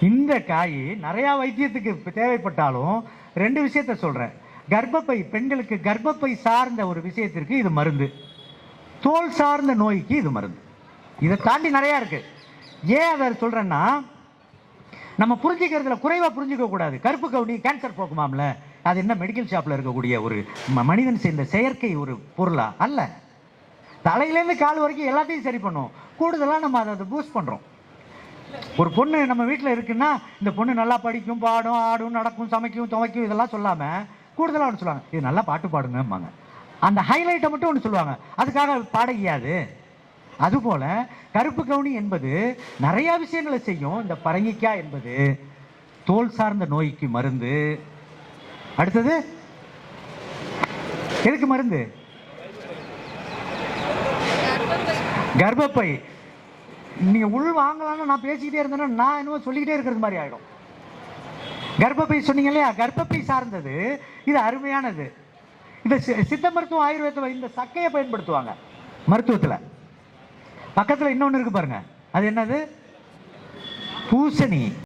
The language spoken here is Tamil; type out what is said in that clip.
இந்த காய் நிறையா வைத்தியத்துக்கு தேவைப்பட்டாலும் ரெண்டு விஷயத்த சொல்கிறேன் கர்ப்பப்பை பெண்களுக்கு கர்ப்பப்பை சார்ந்த ஒரு விஷயத்திற்கு இது மருந்து. தோல் சார்ந்த நோய்க்கு இது மருந்து. இதை தாண்டி நிறையா இருக்குது ஏன் அதை சொல்கிறேன்னா நம்ம புரிஞ்சுக்கிறதுல குறைவாக புரிஞ்சுக்க கூடாது. கருப்பு கவுனி கேன்சர் போக்குமாம்ல. அது என்ன மெடிக்கல் ஷாப்பில் இருக்கக்கூடிய ஒரு மனிதன் செய்த செயற்கை ஒரு பொருளா? அல்ல. தலையிலேருந்து கால் வரைக்கும் எல்லாத்தையும் சரி பண்ணும். கூடுதலாக நம்ம அதை பூஸ்ட் பண்ணுறோம் ஒரு பொண்ணு நம்ம வீட்டில் இருக்குன்னா இந்த பொண்ணு நல்லா படிக்கும் பாடும் ஆடும் நடக்கும் சமைக்கும் துவைக்கும் இதெல்லாம் சொல்லாம கூடுதலாக ஒன்று சொல்லுவாங்க. இது நல்லா பாட்டு பாடுங்கம்பாங்க. அந்த ஹைலைட்டை மட்டும் ஒன்று சொல்லுவாங்க. அதுக்காக பாடகியாது அதுபோல கருப்பு கவுனி என்பது நிறைய விஷயங்களை செய்யும். இந்த பரங்கிக்காய் என்பது தோல் சார்ந்த நோய்க்கு மருந்து. அடுத்தது எதுக்கு மருந்து? கர்ப்பப்பை. நீங்க உள் வாங்கலாம்னு நான் பேசிக்கிட்டே இருந்தேன்னா நான் என்னமோ சொல்லிக்கிட்டே இருக்கிறது மாதிரி ஆயிடும். கர்ப்பப்பை சொன்னீங்க இல்லையா? கர்ப்பப்பை சார்ந்தது. இது அருமையானது. இந்த சி- சித்த மருத்துவம் ஆயுர்வேதம் இந்த சக்கையை பயன்படுத்துவாங்க மருத்துவத்தில். பக்கத்தில் இன்னொன்று இருக்கு பாருங்க. அது என்னது? பூசணி.